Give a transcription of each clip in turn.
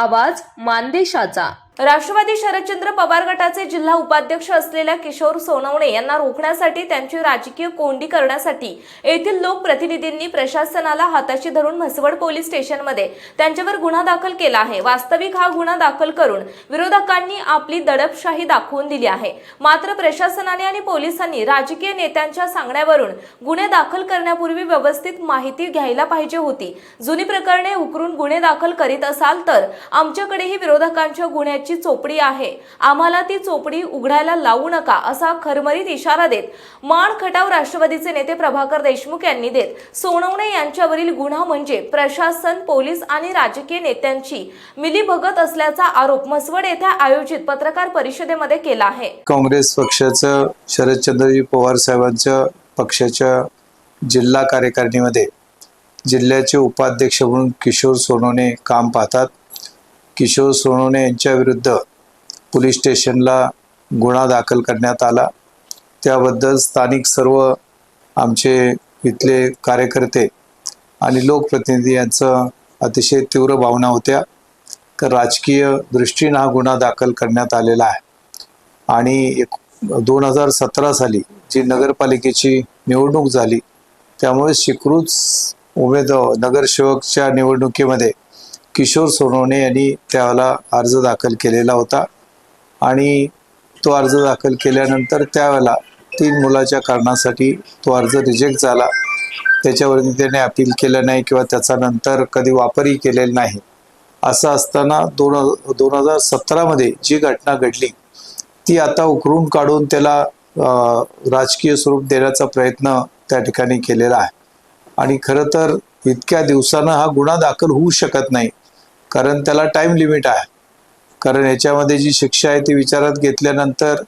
आवाज मानदेशाचा. राष्ट्रवादी शरदचंद्र पवार गटाचे जिल्हा उपाध्यक्ष असलेल्या किशोर सोनवणे यांना रोखण्यासाठी त्यांची राजकीय कोंडी करण्यासाठी येथील लोकप्रतिनिधींनी प्रशासनाला हाताशी धरून म्हसवड पोलीस स्टेशनमध्ये त्यांच्यावर गुन्हा दाखल केला आहे. वास्तविक हा गुन्हा दाखल करून विरोधकांनी आपली दडपशाही दाखवून दिली आहे. मात्र प्रशासनाने आणि पोलिसांनी राजकीय नेत्यांच्या सांगण्यावरून गुन्हे दाखल करण्यापूर्वी व्यवस्थित माहिती घ्यायला पाहिजे होती. जुनी प्रकरणे उकरून गुन्हे दाखल करीत असाल तर आमच्याकडेही विरोधकांच्या गुन्ह्याची चोपडी आहे. आम्हाला ती चोपडी उघडायला लावू नका असा खरमरीत इशारा देत माण खटाव राष्ट्रवादीचे नेते प्रभाकर देशमुख यांनी देत. सोनवणे यांच्यावरील गुन्हा म्हणजे प्रशासन पोलीस आणि राजकीय नेत्यांची मिलीभगत असल्याचा आरोप मसवड येथे आयोजित पत्रकार परिषदेमध्ये केला आहे. काँग्रेस पक्षाचं शरदचंद्रजी पवार साहेबांच्या पक्षाच्या जिल्हा कार्यकारिणीमध्ये जिल्ह्याचे उपाध्यक्ष म्हणून किशोर सोनवणे काम पाहतात. किशोर सोनवणे यांच्या विरुद्ध पोलीस स्टेशनला गुन्हा दाखल करण्यात आला. त्याबद्दल स्थानिक सर्व आमचे इथले कार्यकर्ते आणि लोकप्रतिनिधी यांचं अतिशय तीव्र भावना होत्या. तर राजकीय दृष्टीनं हा गुन्हा दाखल करण्यात आलेला आहे. आणि एक दोन हजार सतरा साली जी नगरपालिकेची निवडणूक झाली त्यामुळे शिकृत उमेद नगरसेवकच्या निवडणुकीमध्ये किशोर सोनवणे यांनी त्याला अर्ज दाखल केलेला होता. आणि तो अर्ज दाखल केल्यानंतर त्यावेळेला तीन मुलाच्या कारणासाठी तो अर्ज रिजेक्ट झाला. त्याच्यावरती त्याने अपील केलं नाही किंवा त्याचा नंतर कधी वापरही केलेला नाही. असं असताना दोन दोन हजार सतरामध्ये जी घटना घडली ती आता उकरून काढून त्याला राजकीय स्वरूप देण्याचा प्रयत्न त्या ठिकाणी केलेला आहे. आणि खरं तर इतक्या दिवसानं हा गुन्हा दाखल होऊ शकत नाही. कारण त्याला टाइम लिमिट आहे. कारण याच्यामध्ये जी शिक्षा आहे ती विचारात घेतल्यानंतर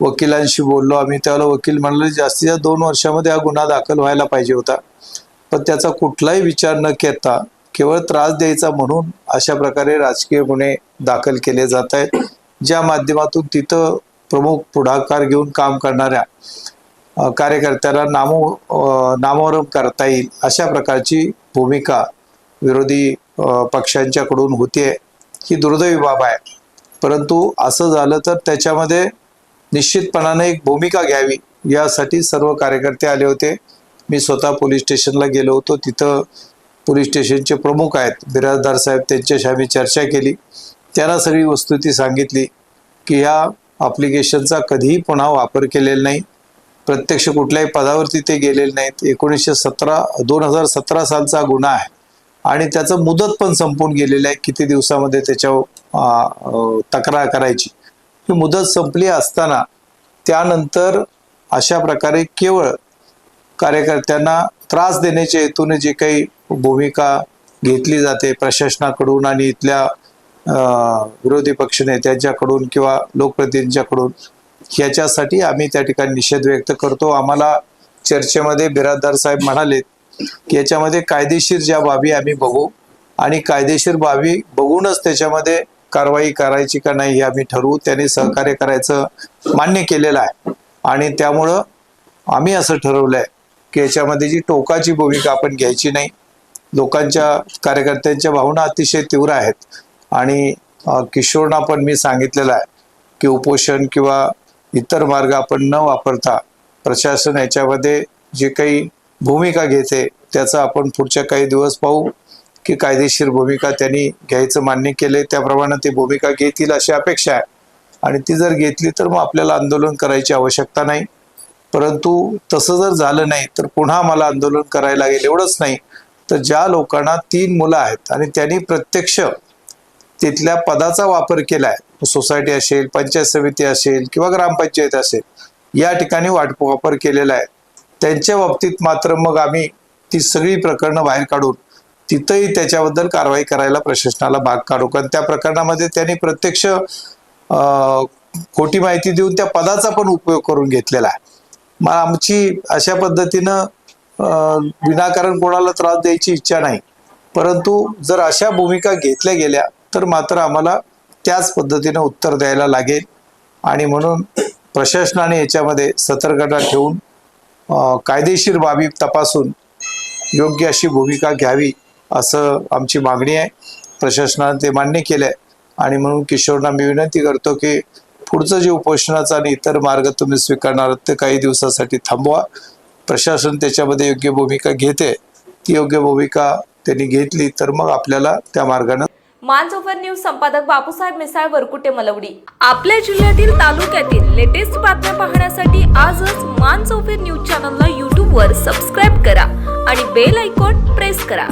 वकिलांशी बोललो आम्ही. त्याला वकील म्हणाले जास्तीत जास्त दोन वर्षामध्ये हा गुन्हा दाखल व्हायला पाहिजे होता. पण त्याचा कुठलाही विचार न करता केवळ त्रास द्यायचा म्हणून अशा प्रकारे राजकीय गुन्हे दाखल केले जात आहेत. ज्या माध्यमातून तिथं प्रमुख पुढाकार घेऊन काम करणाऱ्या कार्यकर्त्याला नामो नामोरम करता येईल अशा प्रकारची भूमिका विरोधी पक्षांच्याकडून होते ही दुर्दैवी बाब आहे. परंतु असं झालं तर त्याच्यामध्ये निश्चितपणाने एक भूमिका घ्यावी यासाठी सर्व कार्यकर्ते आले होते. मी स्वतः पोलीस स्टेशनला गेलो होतो. तिथं पोलीस स्टेशनचे प्रमुख आहेत बिराजदार साहेब त्यांच्याशी आम्ही चर्चा केली. त्यांना सगळी वस्तुती सांगितली की ह्या अप्लिकेशनचा कधीही पुन्हा वापर केलेला नाही. प्रत्यक्ष कुठल्याही पदावरती ते गेलेले नाहीत. एकोणीसशे सतरा दोन हजार सतरा सालचा गुन्हा आहे. आणि त्याचं मुदत पण संपून गेलेलं आहे. किती दिवसामध्ये त्याच्यावर तक्रार करायची. ही मुदत संपली असताना त्यानंतर अशा प्रकारे केवळ कार्यकर्त्यांना त्रास देण्याच्या हेतूने जे काही भूमिका घेतली जाते प्रशासनाकडून आणि इथल्या विरोधी पक्षनेत्यांच्याकडून किंवा लोकप्रतिनिधींच्याकडून ह्याच्यासाठी आम्ही त्या ठिकाणी निषेध व्यक्त करतो. आम्हाला चर्चेमध्ये बिराजदार साहेब म्हणालेत की याच्यामध्ये कायदेशीर ज्या बाबी आम्ही बघू आणि कायदेशीर बाबी बघूनच त्याच्यामध्ये कारवाई करायची का नाही हे आम्ही ठरवू. त्यांनी सहकार्य करायचं मान्य केलेलं आहे. आणि त्यामुळं आम्ही असं ठरवलं आहे की याच्यामध्ये जी टोकाची भूमिका आपण घ्यायची नाही. लोकांच्या कार्यकर्त्यांच्या भावना अतिशय तीव्र आहेत. आणि किशोरना पण मी सांगितलेलं आहे की उपोषण किंवा इतर मार्ग आपण न वापरता प्रशासन याच्यामध्ये जे काही भूमिका घेते त्याचा आपण पुढच्या काही दिवस पाहू की कायदेशीर भूमिका त्यांनी घ्यायचं मान्य केले त्याप्रमाणे ते भूमिका घेतील अशी अपेक्षा आहे. आणि ती जर घेतली तर मग आपल्याला आंदोलन करायची आवश्यकता नाही. परंतु तसं जर झालं नाही तर पुन्हा मला आंदोलन करायला लागेल एवढंच नाही. तर ज्या लोकांना तीन मुलं आहेत आणि त्यांनी प्रत्यक्ष तिथल्या पदाचा वापर केलाय सोसायटी असेल पंचायत समिती असेल किंवा ग्रामपंचायत असेल या ठिकाणी वाट वापर केलेला आहे. त्यांच्या बाबतीत मात्र मग आम्ही ती सगळी प्रकरणं बाहेर काढून तिथंही त्याच्याबद्दल कारवाई करायला प्रशासनाला भाग काढू. कारण त्या प्रकरणामध्ये त्यांनी प्रत्यक्ष खोटी माहिती देऊन त्या पदाचा पण उपयोग करून घेतलेला आहे. मग आमची अशा पद्धतीनं विनाकारण कोणाला त्रास द्यायची इच्छा नाही. परंतु जर अशा भूमिका घेतल्या गेल्या तर मात्र आम्हाला त्याच पद्धतीनं उत्तर द्यायला लागेल. आणि म्हणून प्रशासनाने याच्यामध्ये सतर्कता ठेवून कायदेशीर बाबी तपासून योग्य अशी भूमिका घ्यावी असं आमची मागणी आहे. प्रशासनाने ते मान्य केलं आहे आणि म्हणून किशोरना मी विनंती करतो की पुढचं जे उपोषणाचा आणि इतर मार्ग तुम्ही स्वीकारणार ते काही दिवसासाठी थांबवा. प्रशासन त्याच्यामध्ये योग्य भूमिका घेते. ती योग्य भूमिका त्यांनी घेतली तर मग आपल्याला त्या मार्गानं मानसोफर न्यूज संपादक बापूसाहेब मिसाळ वरकुटे मलवडी. आपल्या जिल्ह्यातील तालुक्यातील लेटेस्ट बातम्या पाहण्यासाठी आजच मानसोफर न्यूज चॅनलला यूट्यूबवर सबस्क्राईब करा आणि बेल आयकॉन प्रेस करा.